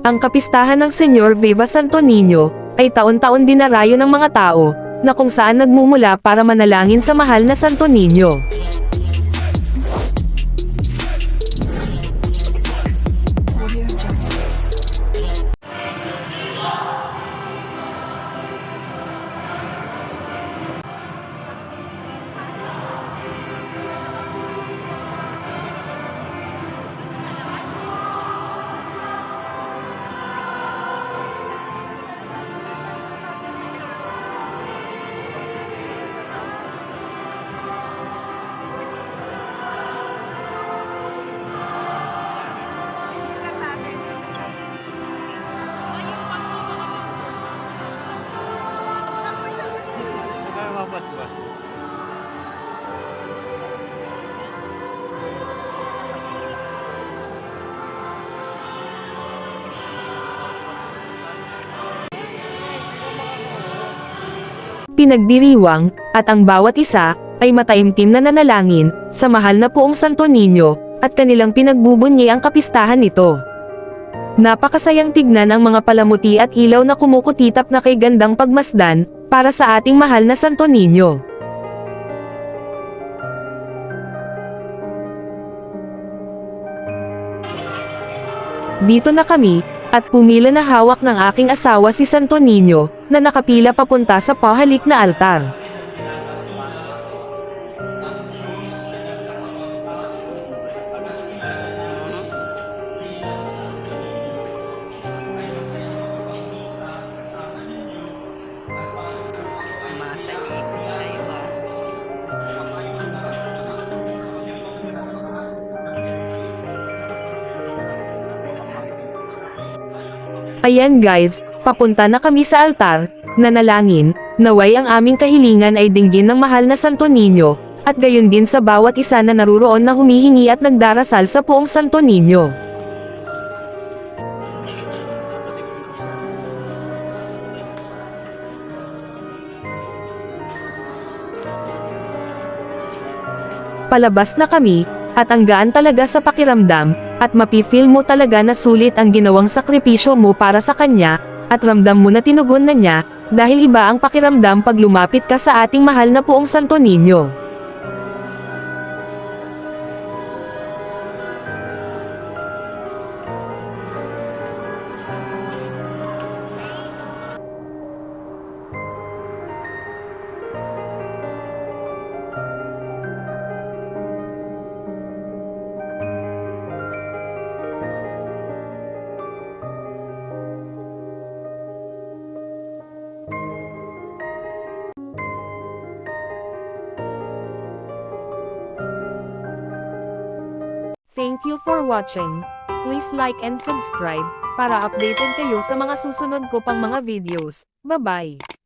Ang kapistahan ng Senyor Viva Santo Niño ay taon-taon dinarayo ng mga tao na kung saan nagmumula para manalangin sa mahal na Santo Niño. Pinagdiriwang, at ang bawat isa, ay mataimtim na nanalangin, sa mahal na poong Santo Niño, at kanilang pinagbubunyi ang kapistahan nito. Napakasayang tignan ang mga palamuti at ilaw na kumukutitap na kay gandang pagmasdan, para sa ating mahal na Santo Niño. Dito na kami, at pumila na hawak ng aking asawa si Santo Niño, na nakapila papunta sa pahalik na altar. Ayan guys, papunta na kami sa altar, nanalangin, naway ang aming kahilingan ay dinggin ng mahal na Santo Niño, at gayon din sa bawat isa na naruroon na humihingi at nagdarasal sa poong Santo Niño. Palabas na kami, at ang gaan talaga sa pakiramdam, at mapifeel mo talaga na sulit ang ginawang sakripisyo mo para sa kanya, at ramdam mo na tinugon na niya, dahil iba ang pakiramdam pag lumapit ka sa ating mahal na poong Santo Niño. Thank you for watching. Please like and subscribe para updated kayo sa mga susunod ko pang mga videos. Bye-bye!